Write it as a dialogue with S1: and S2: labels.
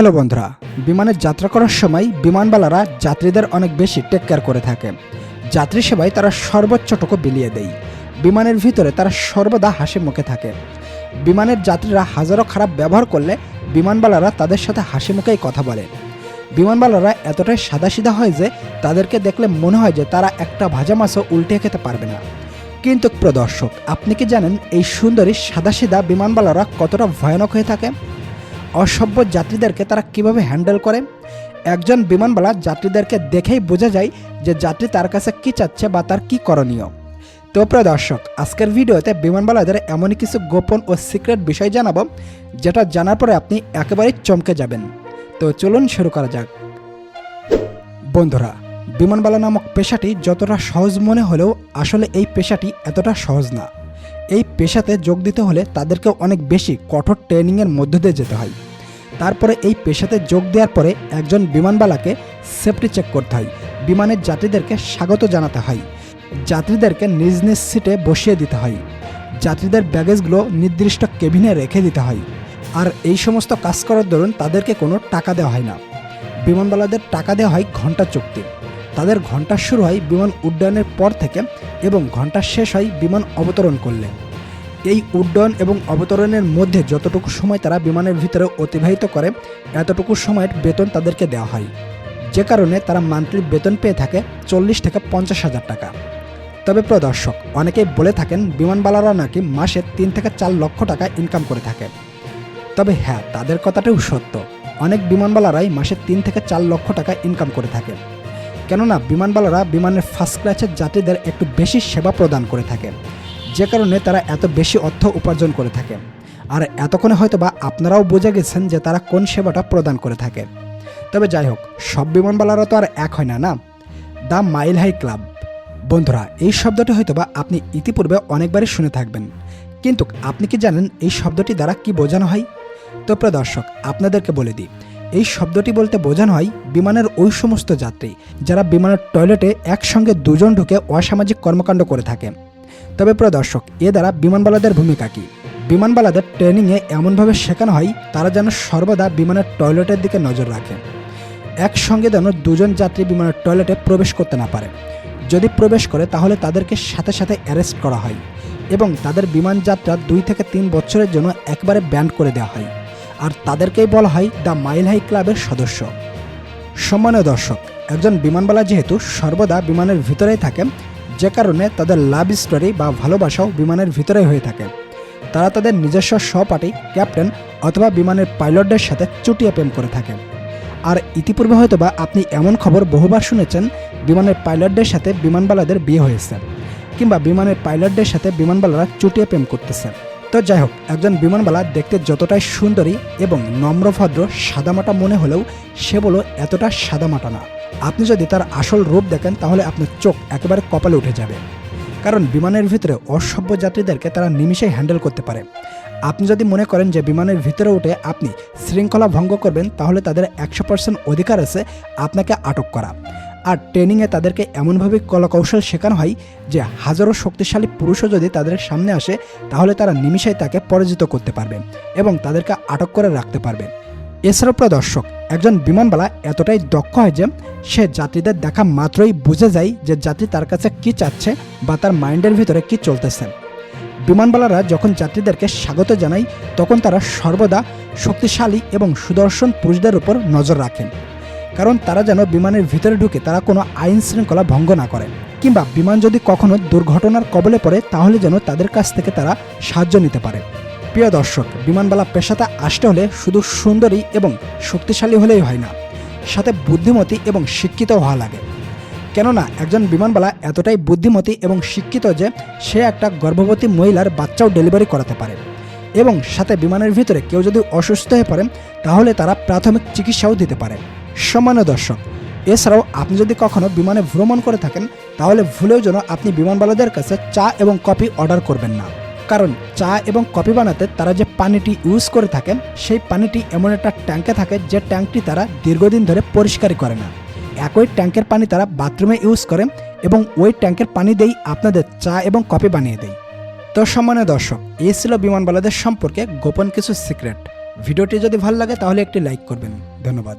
S1: Hello বন্ধুরা, বিমানে যাত্রা করার সময় বিমানবালারা যাত্রীদের অনেক বেশি টেক কেয়ার করে থাকে। যাত্রী সেবায় তারা সর্বোচ্চটুকু বিলিয়ে দেয়। বিমানের ভিতরে তারা সর্বদা হাসি মুখে থাকে। বিমানের যাত্রীরা হাজারো খারাপ ব্যবহার করলে বিমানবালারা তাদের সাথে হাসি মুখেই কথা বলে। বিমানবালারা এতটাই সাদাসিধা হয় যে তাদেরকে দেখলে মনে হয় যে তারা একটা ভাজা মাছও উল্টে খেতে পারবে না। কিন্তু প্রদর্শক আপনি কি জানেন এই সুন্দরী সাদাসিধা বিমানবালারা কতটা ভয়ানক হয়ে থাকে? অসভ্য যাত্রীদেরকে তারা কীভাবে হ্যান্ডেল করে? একজন বিমানবালা যাত্রীদেরকে দেখেই বোঝা যায় যে যাত্রী তার কাছে কি চাচ্ছে বা তার কি করণীয়। তো প্রিয় দর্শক, আজকের ভিডিওতে বিমানবালাদের এমনই কিছু গোপন ও সিক্রেট বিষয় জানাব, যেটা জানার পরে আপনি একেবারেই চমকে যাবেন। তো চলুন শুরু করা যাক। বন্ধুরা, বিমানবালা নামক পেশাটি যতটা সহজ মনে হলেও আসলে এই পেশাটি এতটা সহজ না। এই পেশাতে যোগ দিতে হলে তাদেরকে অনেক বেশি কঠোর ট্রেনিংয়ের মধ্য দিয়ে যেতে হয়। তারপরে এই পেশাতে যোগ দেওয়ার পরে একজন বিমানবালাকে সেফটি চেক করতে হয়। বিমানের যাত্রীদেরকে স্বাগত জানাতে হয়। যাত্রীদেরকে নিজ নিজ সিটে বসিয়ে দিতে হয়। যাত্রীদের ব্যাগেজগুলো নির্দিষ্ট কেবিনে রেখে দিতে হয়। আর এই সমস্ত কাজ করার দরুন তাদেরকে কোনো টাকা দেওয়া হয় না। বিমানবালাদের টাকা দেওয়া হয় ঘণ্টা চুক্তি। তাদের ঘণ্টা শুরু হয় বিমান উড্ডয়নের পর থেকে এবং ঘণ্টা শেষ হয় বিমান অবতরণ করলে। এই উড্ডয়ন এবং অবতরণের মধ্যে যতটুকু সময় তারা বিমানের ভিতরে অতিবাহিত করে, এতটুকু সময়ের বেতন তাদেরকে দেওয়া হয়। যে কারণে তারা মান্থলি বেতন পেয়ে থাকে চল্লিশ থেকে পঞ্চাশ হাজার টাকা। তবে প্রদর্শক, অনেকেই বলে থাকেন বিমানবালারা নাকি মাসে তিন থেকে চার লক্ষ টাকা ইনকাম করে থাকে। তবে হ্যাঁ তাদের কথাটাও সত্য। অনেক বিমানবালারাই মাসে তিন থেকে চার লক্ষ টাকা ইনকাম করে থাকে। কেননা বিমানবালারা বিমানের ফার্স্ট ক্লাসের যাত্রীদের একটু বেশি সেবা প্রদান করে থাকে। যে কারণে তারা এত বেশি অর্থ উপার্জন করে থাকে। আর এতক্ষণে হয়তো বা আপনারাও বোঝা গেছেন যে তারা কোন সেবাটা প্রদান করে থাকে। তবে যাই হোক, সব বিমানবালারা তো আর এক হয় না না? The mile high club. বন্ধুরা, এই শব্দটি হয়তো বা আপনি ইতিপূর্বে অনেকবারই শুনে থাকবেন। কিন্তু আপনি কি জানেন এই শব্দটি দ্বারা কি বোঝানো হয়? তো প্রদর্শক আপনাদেরকে বলে দিই এই শব্দটি বলতে বোঝানো হয় বিমানের ওই সমস্ত যাত্রী, যারা বিমানের টয়লেটে একসঙ্গে দুজন ঢুকে অসামাজিক কর্মকাণ্ড করে থাকে। তবে প্রিয় দর্শক, এ দ্বারা বিমানবালাদের ভূমিকা কী? বিমানবালাদের ট্রেনিংয়ে এমনভাবে শেখানো হয়, তারা যেন সর্বদা বিমানের টয়লেটের দিকে নজর রাখে। একসঙ্গে যেন দুজন যাত্রী বিমানের টয়লেটে প্রবেশ করতে না পারে। যদি প্রবেশ করে, তাহলে তাদেরকে সাথে সাথে অ্যারেস্ট করা হয় এবং তাদের বিমান যাত্রা দুই থেকে তিন বছরের জন্য একবারে ব্যান্ড করে দেওয়া হয়। আর তাদেরকেই বলা হয় দ্য মাইল হাই ক্লাবের সদস্য। সম্মানীয় দর্শক, একজন বিমানবালা যেহেতু সর্বদা বিমানের ভিতরেই থাকেন যে কারণে তাদের লাভ স্টোরি বা ভালোবাসাও বিমানের ভিতরেই হয়ে থাকে। তারা তাদের নিজস্ব সহপাঠী ক্যাপ্টেন অথবা বিমানের পাইলটদের সাথে চুটিয়ে প্রেম করে থাকে। আর ইতিপূর্বে হয়তোবা আপনি এমন খবর বহুবার শুনেছেন, বিমানের পাইলটদের সাথে বিমানবালাদের বিয়ে হয়েছে, কিংবা বিমানের পাইলটদের সাথে বিমানবালারা চুটিয়ে প্রেম করতেছে। তো যাই হোক, একজন বিমানবালা দেখতে যতটাই সুন্দরী এবং নম্রভদ্র সাদামাটা মনে হলেও সে বলো এতটা সাদামাটা না। আপনি যদি তার আসল রূপ দেখেন, তাহলে আপনার চোখ একেবারে কপালে উঠে যাবে। কারণ বিমানের ভিতরে অসভ্য যাত্রীদেরকে তারা নিমিষেই হ্যান্ডেল করতে পারে। আপনি যদি মনে করেন যে বিমানের ভিতরে উঠে আপনি শৃঙ্খলা ভঙ্গ করবেন, তাহলে তাদের একশো পার্সেন্ট অধিকার আছে আপনাকে আটক করা। আর ট্রেনিংয়ে তাদেরকে এমনভাবে কলাকৌশল শেখানো হয় যে হাজারো শক্তিশালী পুরুষও যদি তাদের সামনে আসে, তাহলে তারা নিমিষেই তাকে পরাজিত করতে পারবে এবং তাদেরকে আটক করে রাখতে পারবে। এছাড়াও প্রিয় দর্শক, একজন বিমানবালা এতটাই দক্ষ হয় যে সে যাত্রীদের দেখা মাত্রই বুঝে যায় যে যাত্রী তার কাছে কি চাচ্ছে বা তার মাইন্ডের ভিতরে কি চলতেছে। বিমানবালারা যখন যাত্রীদেরকে স্বাগত জানায়, তখন তারা সর্বদা শক্তিশালী এবং সুদর্শন পুরুষদের উপর নজর রাখেন। কারণ তারা যেন বিমানের ভিতরে ঢুকে তারা কোনো আইন শৃঙ্খলা ভঙ্গ না করে। কিংবা বিমান যদি কখনো দুর্ঘটনার কবলে পড়ে, তাহলে যেন তাদের কাছ থেকে তারা সাহায্য নিতে পারে। প্রিয় দর্শক, বিমানবালা পেশাতে আসতে হলে শুধু সুন্দরী এবং শক্তিশালী হলেই হয় না, সাথে বুদ্ধিমতী এবং শিক্ষিত হওয়া লাগে। কেননা, একজন বিমানবালা এতটাই বুদ্ধিমতী এবং শিক্ষিত যে সে একটা গর্ভবতী মহিলার বাচ্চাও ডেলিভারি করাতে পারে। এবং সাথে বিমানের ভিতরে কেউ যদি অসুস্থ হয়ে পড়ে, তাহলে তারা প্রাথমিক চিকিৎসাও দিতে পারে। সম্মানীয় দর্শক, এছাড়াও আপনি যদি কখনো বিমানে ভ্রমণ করে থাকেন, তাহলে ভুলেও যেন আপনি বিমানবালাদের কাছে চা এবং কফি অর্ডার করবেন না। কারণ চা এবং কফি বানাতে তারা যে পানিটি ইউজ করে থাকেন, সেই পানিটি এমন একটা ট্যাঙ্কে থাকে যে ট্যাঙ্কটি তারা দীর্ঘদিন ধরে পরিষ্কারই করে না। একই ট্যাঙ্কের পানি তারা বাথরুমে ইউজ করে এবং ওই ট্যাঙ্কের পানি দিয়েই আপনাদের চা এবং কফি বানিয়ে দেয়। তো সম্মানীয় দর্শক, এই ছিল বিমানবালাদের সম্পর্কে গোপন কিছু সিক্রেট। ভিডিওটি যদি ভালো লাগে, তাহলে একটি লাইক করবেন। ধন্যবাদ।